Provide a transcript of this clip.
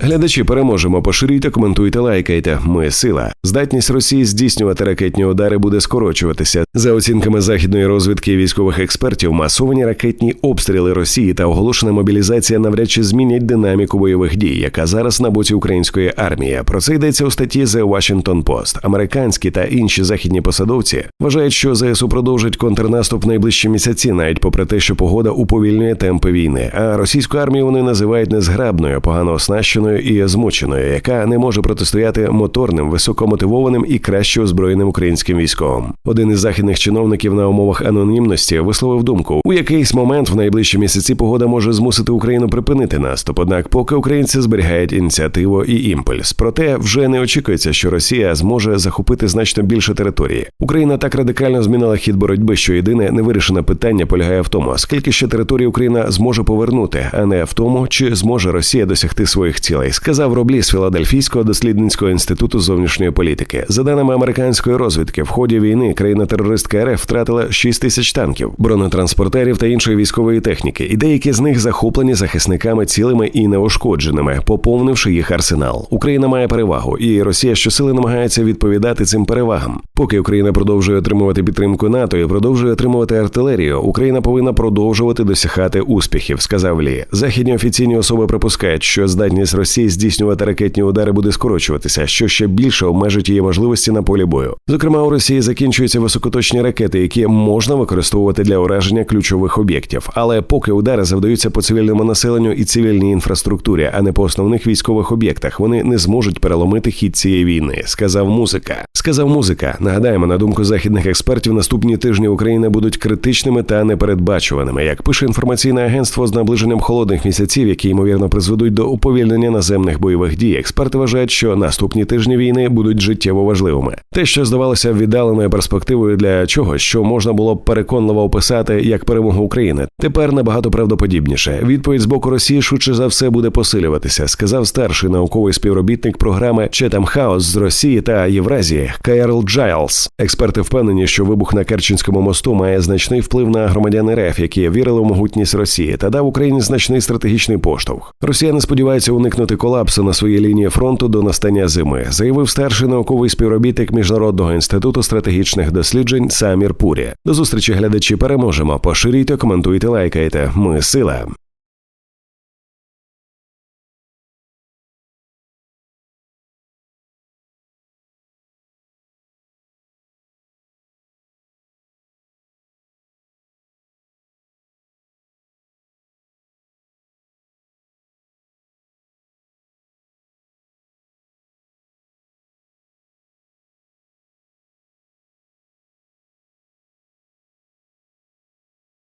Глядачі переможемо. Поширюйте, коментуйте, лайкайте. Ми сила. Здатність Росії здійснювати ракетні удари буде скорочуватися. За оцінками західної розвідки військових експертів, масовані ракетні обстріли Росії та оголошена мобілізація навряд чи змінять динаміку бойових дій, яка зараз на боці української армії. Про це йдеться у статті The Washington Post. Американські та інші західні посадовці вважають, що ЗСУ продовжить контрнаступ найближчі місяці, навіть попри те, що погода уповільнює темпи війни. А російську армію вони називають незграбною, погано оснащеною і змученою, яка не може протистояти моторним, високомотивованим і краще озброєним українським військовим. Один із західних чиновників на умовах анонімності висловив думку: у якийсь момент в найближчі місяці погода може змусити Україну припинити наступ. Однак, поки українці зберігають ініціативу і імпульс, проте вже не очікується, що Росія зможе захопити значно більше території. Україна так радикально змінила хід боротьби, що єдине невирішене питання полягає в тому, скільки ще території Україна зможе повернути, а не в тому, чи зможе Росія досягти своїх цілей, сказав Роблі з Філадельфійського дослідницького інституту зовнішньої політики. За даними американської розвідки, в ході війни країна-терористка РФ втратила 6 тисяч танків, бронетранспортерів та іншої військової техніки, і деякі з них захоплені захисниками цілими і неушкодженими, поповнивши їх арсенал. Україна має перевагу, і Росія щосили намагається відповідати цим перевагам. Поки Україна продовжує отримувати підтримку НАТО і продовжує отримувати артилерію, Україна повинна продовжувати досягати успіхів, сказав Лі. Західні офіційні особи припускають, що здатність Росії здійснювати ракетні удари буде скорочуватися, що ще більше обмежить її можливості на полі бою. Зокрема, у Росії закінчуються високоточні ракети, які можна використовувати для ураження ключових об'єктів. Але поки удари завдаються по цивільному населенню і цивільній інфраструктурі, а не по основних військових об'єктах, вони не зможуть переломити хід цієї війни, сказав музика. Сказав музика. Нагадаємо, на думку західних експертів, наступні тижні України будуть критичними та непередбачуваними. Як пише інформаційне агентство з наближенням холодних місяців, які ймовірно призведуть до уповільнення наземних бойових дій. Експерти вважають, що наступні тижні війни будуть життєво важливими. Те, що здавалося віддаленою перспективою для чогось, що можна було б переконливо описати як перемогу України, тепер набагато правдоподібніше. Відповідь з боку Росії швидше за все буде посилюватися, сказав старший науковий співробітник програми Четам Хаус з Росії та Євразії Кайрл Джайлс. Експерти впевнені, що вибух на Керченському мосту має значний вплив на громадян РФ, які вірили в могутність Росії, та дав Україні значний стратегічний поштовх. Росія не сподівається уникнути колапсу на своїй лінії фронту до настання зими, заявив старший науковий співробітник міжнародного інституту стратегічних досліджень Самір Пурі. До зустрічі глядачі переможемо. Поширюйте, коментуйте, лайкайте. Ми сила.